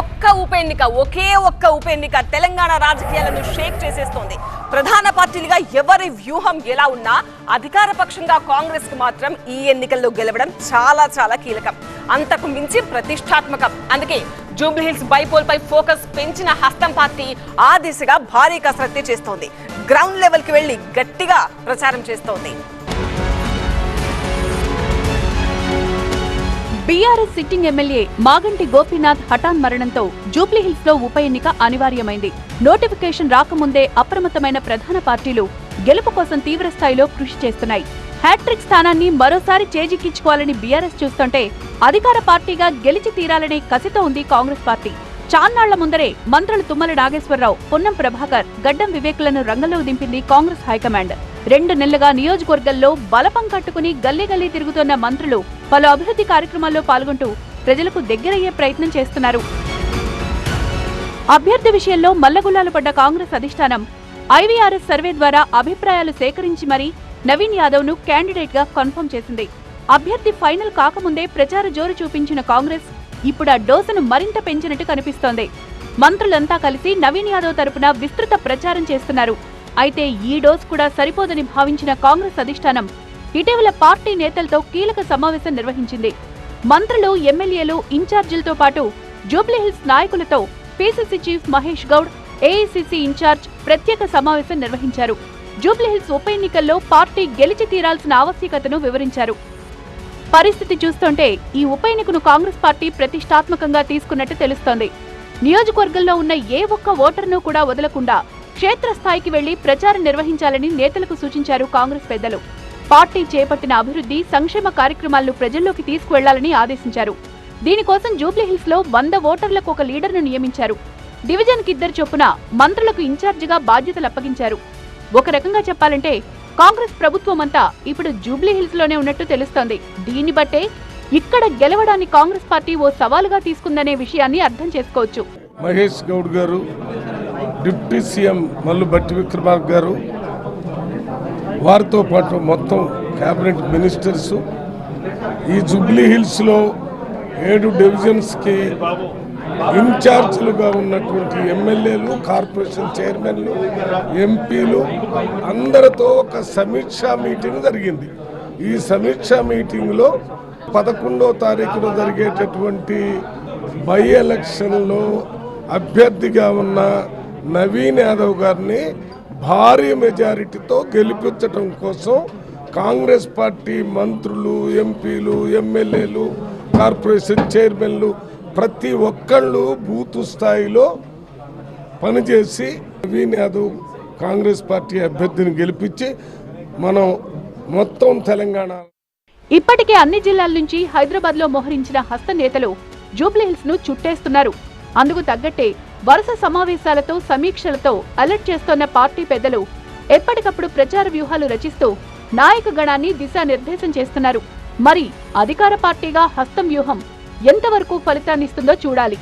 ఒక్క ఉప ఎన్నిక ఒకే ఒక్క ఉప ఎన్నిక తెలంగాణ రాజకీయాలను షేక్ చేసేస్తోంది. ప్రధాన పార్టీలుగా ఎవరి వ్యూహం ఎలా ఉన్నా అధికార పక్షంగా కాంగ్రెస్కు మాత్రం ఈ ఎన్నికల్లో గెలవడం చాలా చాలా కీలకం. అంతకు మించి ప్రతిష్టాత్మకం. అందుకే జూబ్లీహిల్స్ బైపోల్ పై ఫోకస్ పెంచిన హస్తం పార్టీ ఆ దిశగా భారీ కసరత్తు చేస్తోంది. గ్రౌండ్ లెవెల్కి వెళ్ళి గట్టిగా ప్రచారం చేస్తోంది. BRS sitting MLA Maganti Gopinath హఠాన్ మరణంతో జూబ్లీహిల్స్లో ఉప ఎన్నిక అనివార్యమైంది. నోటిఫికేషన్ రాకముందే అప్రమత్తమైన ప్రధాన పార్టీలు గెలుపు కోసం తీవ్ర స్థాయిలో కృషి చేస్తున్నాయి. హ్యాట్రిక్ స్థానాన్ని మరోసారి చేజిక్కించుకోవాలని బీఆర్ఎస్ చూస్తుంటే అధికార పార్టీగా గెలిచి తీరాలనే కసితో ఉంది కాంగ్రెస్ పార్టీ. చాన్నాళ్ళ ముందరే మంత్రులు తుమ్మల నాగేశ్వరరావు పొన్నం ప్రభాకర్ గడ్డం వివేకులను రంగంలో దింపింది కాంగ్రెస్ హైకమాండ్. రెండు నెలలుగా నియోజకవర్గంలో బలపం కట్టుకుని గల్లీ గల్లీ తిరుగుతున్న మంత్రులు పలు అభివృద్ధి కార్యక్రమాల్లో పాల్గొంటూ ప్రజలకు దగ్గరయ్యే ప్రయత్నం చేస్తున్నారు. అభ్యర్థి విషయంలో మల్లగుల్లాలు పడ్డ కాంగ్రెస్ అధిష్టానం ఐవీఆర్ఎస్ సర్వే ద్వారా అభిప్రాయాలు సేకరించి మరీ నవీన్ యాదవ్ను క్యాండిడేట్గా కన్ఫర్మ్ చేసింది. అభ్యర్థి ఫైనల్ కాకముందే ప్రచార జోరు చూపించిన కాంగ్రెస్ ఇప్పుడు ఆ డోసును మరింత పెంచినట్టు కనిపిస్తోంది. మంత్రులంతా కలిసి నవీన్ యాదవ్ తరపున విస్తృత ప్రచారం చేస్తున్నారు. అయితే ఈ డోస్ కూడా సరిపోదని భావించిన కాంగ్రెస్ అధిష్టానం ఇటీవల పార్టీ నేతలతో కీలక సమావేశం నిర్వహించింది. మంత్రులు ఎమ్మెల్యేలు ఇన్ఛార్జీలతో పాటు జూబ్లీహిల్స్ నాయకులతో PCC chief Mahesh Goud AICC incharge ప్రత్యేక సమావేశం నిర్వహించారు. జూబ్లీహిల్స్ ఉప ఎన్నికల్లో పార్టీ గెలిచి తీరాల్సిన ఆవశ్యకతను వివరించారు. పరిస్థితి చూస్తుంటే ఈ ఉప ఎన్నికను కాంగ్రెస్ పార్టీ ప్రతిష్టాత్మకంగా తీసుకున్నట్టు తెలుస్తోంది. నియోజకవర్గంలో ఉన్న ఏ ఒక్క ఓటర్ను కూడా వదలకుండా క్షేత్రస్థాయికి వెళ్ళి ప్రచారం నిర్వహించాలని నేతలకు సూచించారు కాంగ్రెస్ పెద్దలు. పార్టీ చేపట్టిన అభివృద్ధి సంక్షేమ కార్యక్రమాలను ప్రజల్లోకి తీసుకువెళ్ళాలని ఆదేశించారు. దీనికోసం జూబ్లీహిల్స్లో వంద ఓటర్లకు ఒక లీడర్ను నియమించారు. డివిజన్ కిద్దరు చొప్పున మంత్రులకు ఇన్ఛార్జిగా బాధ్యతలు అప్పగించారు. ఒక రకంగా చెప్పాలంటే కాంగ్రెస్ ప్రభుత్వం అంతా ఇప్పుడు జూబ్లీహిల్స్లోనే ఉన్నట్టు తెలుస్తోంది. దీన్ని బట్టే ఇక్కడ గెలవడాన్ని కాంగ్రెస్ పార్టీ ఓ సవాలుగా తీసుకుందనే విషయాన్ని అర్థం చేసుకోవచ్చు. మహేష్ గౌడ్ గారు డిప్యూటీ సీఎం మల్లు బట్టి విక్రమార్క గారు వారితో పాటు మొత్తం క్యాబినెట్ మినిస్టర్స్ ఈ జుబ్లీ హిల్స్లో ఏడు డివిజన్స్కి ఇన్ఛార్జ్లుగా ఉన్నటువంటి ఎమ్మెల్యేలు కార్పొరేషన్ చైర్మన్లు ఎంపీలు అందరితో ఒక సమీక్షా మీటింగ్ జరిగింది. ఈ సమీక్షా మీటింగ్లో పదకొండో తారీఖున జరిగేటటువంటి బై ఎలక్షన్లో అభ్యర్థిగా ఉన్న నవీన్ యాదవ్ గారిని భారీ మెజారిటీతో గెలిపించడం కోసం కాంగ్రెస్ పార్టీ మంత్రులు ఎంపీలు ఎమ్మెల్యేలు కార్పొరేషన్ చైర్మన్లు ప్రతి ఒక్కళ్ళు బూత్ స్థాయిలో పనిచేసి నవీన్ యాదవ్ కాంగ్రెస్ పార్టీ అభ్యర్థిని గెలిపించి మనం మొత్తం తెలంగాణ ఇప్పటికే అన్ని జిల్లాల నుంచి హైదరాబాద్లో మోహరించిన హస్త నేతలు జూబ్లీహిల్స్ను చుట్టేస్తున్నారు. అందుకు తగ్గట్టే వరుస సమావేశాలతో సమీక్షలతో అలర్ట్ చేస్తోన్న పార్టీ పెద్దలు ఎప్పటికప్పుడు ప్రచార వ్యూహాలు రచిస్తూ నాయక గణాన్ని దిశానిర్దేశం చేస్తున్నారు. మరి అధికార పార్టీగా హస్తం వ్యూహం ఎంతవరకు ఫలితాన్నిస్తుందో చూడాలి.